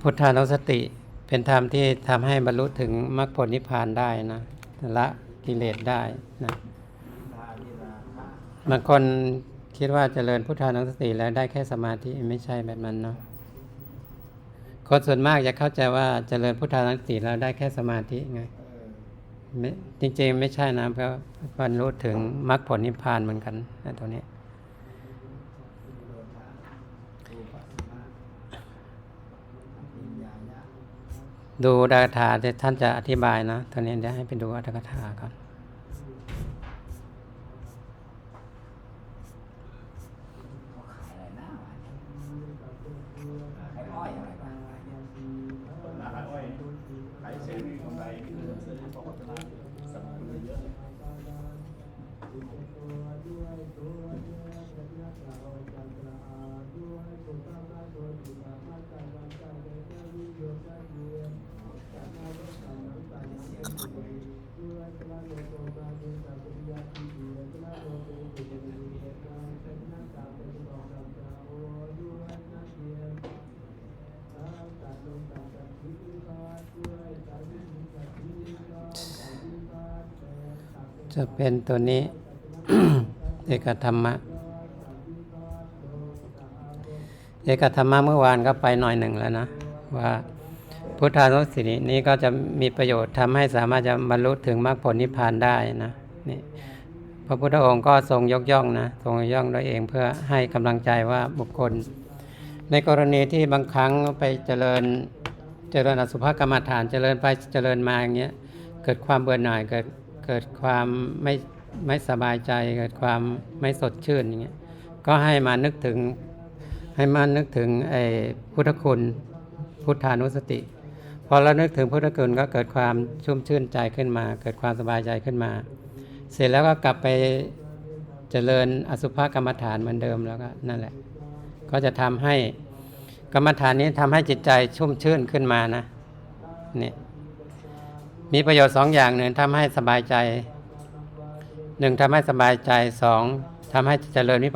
พุทธานุสติเป็นธรรมที่ทำให้บรรลุถึงมรรคผลนิพพานได้นะละกิเลสได้นะบางคนคิดว่าเจริญพุทธานุสติแล้วได้แค่สมาธิไม่ใช่แบบนั้นเนาะคนส่วนมากจะเข้าใจว่าเจริญพุทธานุสติแล้วได้แค่สมาธิไงจริงๆไม่ใช่นะเพราะบรรลุถึงมรรคผลนิพพานเหมือนกันนะตัวนี้ ดูดาถาที่ท่านจะอธิบายนะตอนนี้เดี๋ยวให้ไปดูอัตถกถาก่อน จะเป็นตัวนี้ เอกธรรมะ เอกธรรมะเมื่อวานก็ไปหน่อยหนึ่งแล้วนะว่า พุทธานุสตินี้ก็จะมีประโยชน์ทำให้สามารถจะบรรลุถึงมรรคผลนิพพานได้นะนี่พระพุทธองค์ก็ทรงยกย่องนะทรงยกย่องด้วเองเพื่อให้กำลังใจว่าบุคคล ในกรณีที่บางครั้งไปเจริญเจริญอสุภกรรมฐานเจริญไปเจริญมาอย่างเงี้ยเกิดความเบื่อหน่ายเกิดเกิดความไม่ไม่สบายใจ เกิดความไม่สดชื่นอย่างเงี้ยก็ให้มานึกถึงให้มานึกถึงไอ้พุทธคุณพุทธานุสติ พอเรานึกถึงพุทธคุณก็เกิดความชุ่มชื่นใจขึ้นมา เกิดความสบายใจขึ้นมา เสร็จแล้วก็กลับไปเจริญอสุภกรรมฐานเหมือนเดิมแล้วก็นั่นแหละ ก็จะทำให้กรรมฐานนี้ทำให้จิตใจชุ่มชื่นขึ้นมานะนี่มีประโยชน์สองอย่างหนึ่งทำให้สบายใจหนึ่งทำให้สบายใจสองทำให้เจริญวิปัส